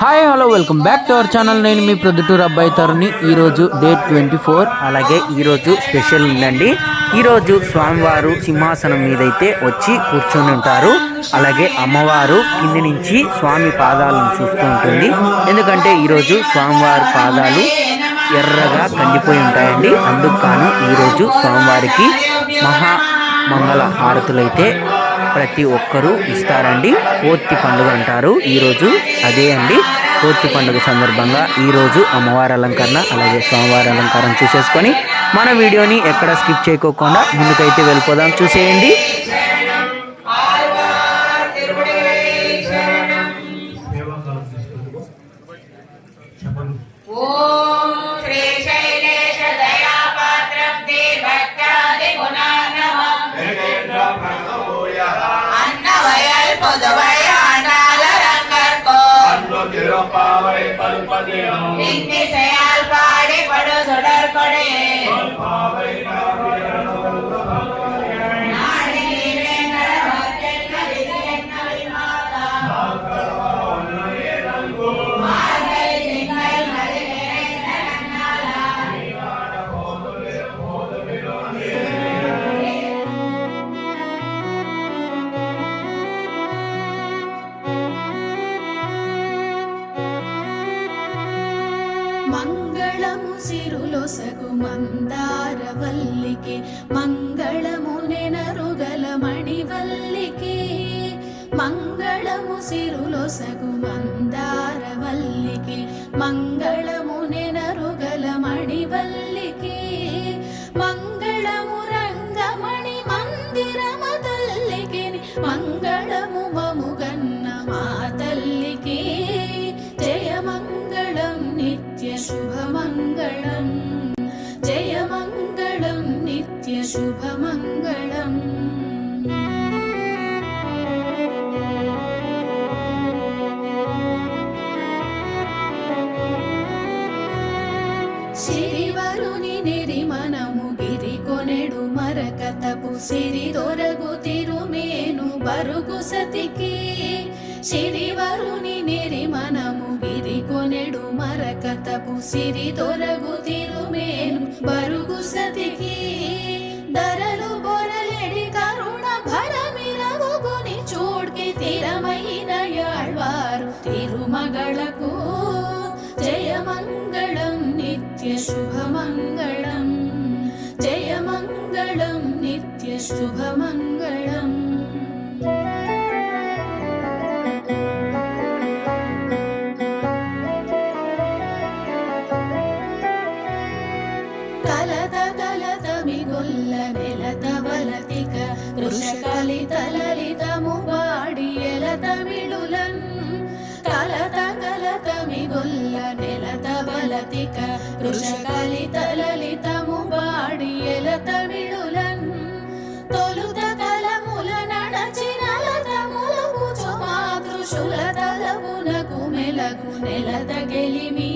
Hi hello welcome back to our channel నేను మీ ప్రొద్దుటూరు అబ్బాయి తరుణి. ఈరోజు డేట్ ట్వంటీ ఫోర్ అలాగే ఈరోజు స్పెషల్ ఉందండి. ఈరోజు స్వామివారు సింహాసనం మీదైతే వచ్చి కూర్చొని ఉంటారు. అలాగే అమ్మవారు కింది నుంచి స్వామి పాదాలను చూస్తూ ఉంటుంది. ఎందుకంటే ఈరోజు స్వామివారి పాదాలు ఎర్రగా కందిపోయి ఉంటాయండి. అందుకు కాను ఈరోజు స్వామివారికి మహా మంగళ హారతులైతే ప్రతి ఒక్కరూ ఇస్తారండి. పూర్తి పండుగ అంటారు. ఈరోజు అదే అండి. పూర్తి పండుగ సందర్భంగా ఈరోజు అమ్మవారి అలంకరణ అలాగే స్వామివారి అలంకారం చూసేసుకొని మన వీడియోని ఎక్కడ స్కిప్ చేయకోకుండా ముందుకైతే వెళ్ళిపోదాం. చూసేయండి. ఓం पड़े पल पदे इनके सयाल पाड़े पड़ो सडर पड़े। फल पावे नावे रणो फल మంగళము సిరులొసగు మందారవల్లికి మంగళము నెనరుగల మణివల్లికి. మంగళము సిరులొసగు మందారవల్లికి మంగళము నెనరుగల మణివల్లికి. మంగళము రంగమణి మందిరమ తల్లికి మంగళము జయమంగళం నిత్య శుభమంగళం. జయమంగళం నిత్య శుభమంగళం. సిరివరుని నెరిమనము గిరి కొనెడు మరక తపు సిరి దొరగు తిరుమేను బరుగు సతికి. సిరివరుని మరకతపు సిరి దొరగు తిరుమేను. బరుగు సతికి ధరలు బొరలెడి కరుణ భరమిరవుగుని చూడ్కి తిరమైన యాழ்వారు తిరుమగళకు జయమంగళం నిత్య శుభమంగళం. జయమంగళం నిత్య శుభమంగళం. వృషకలిత లలితము వాడి ఎలత మిళులన్ కలత కలత మిగొల్ల నెలత వలతిక వృషకలిత లలితము వాడి ఎలత మిళులన్ తొలుత కలముల నడచిన లతములు మాతృశుల తలపునకు మెలకు నెలత గెలిమి